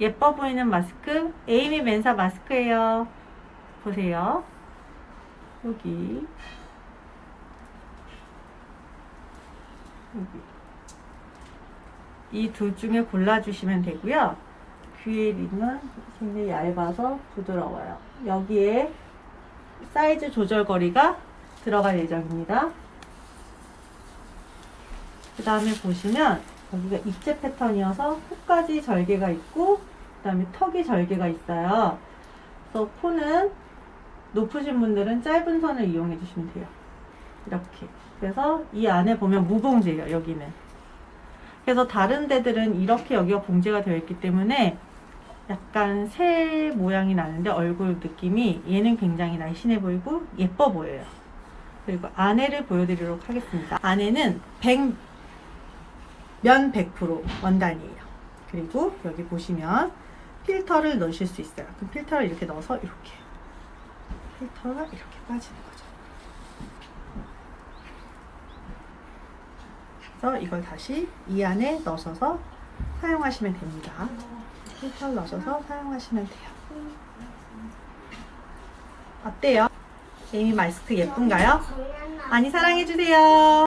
예뻐 보이는 마스크 에이미 맨사 마스크예요. 보세요. 여기 여기 이 둘 중에 골라주시면 되고요. 귀에 링은 굉장히 얇아서 부드러워요. 여기에 사이즈 조절 거리가 들어갈 예정입니다. 그 다음에 보시면 여기가 입체 패턴이어서 코까지 절개가 있고 그 다음에 턱이 절개가 있어요. 그래서 코는 높으신 분들은 짧은 선을 이용해 주시면 돼요. 이렇게. 그래서 이 안에 보면 무봉제예요. 여기는. 그래서 다른 데들은 이렇게 여기가 봉제가 되어 있기 때문에 약간 새 모양이 나는데 얼굴 느낌이 얘는 굉장히 날씬해 보이고 예뻐 보여요. 그리고 안에를 보여드리도록 하겠습니다. 안에는 100, 면 100% 원단이에요. 그리고 여기 보시면 필터를 넣으실 수 있어요. 그럼 필터를 이렇게 넣어서 이렇게 필터가 이렇게 빠지는 거죠. 그래서 이걸 다시 이 안에 넣으셔서 사용하시면 됩니다. 필터를 넣으셔서 사용하시면 돼요. 어때요? 에이미 마스크 예쁜가요? 많이 사랑해주세요.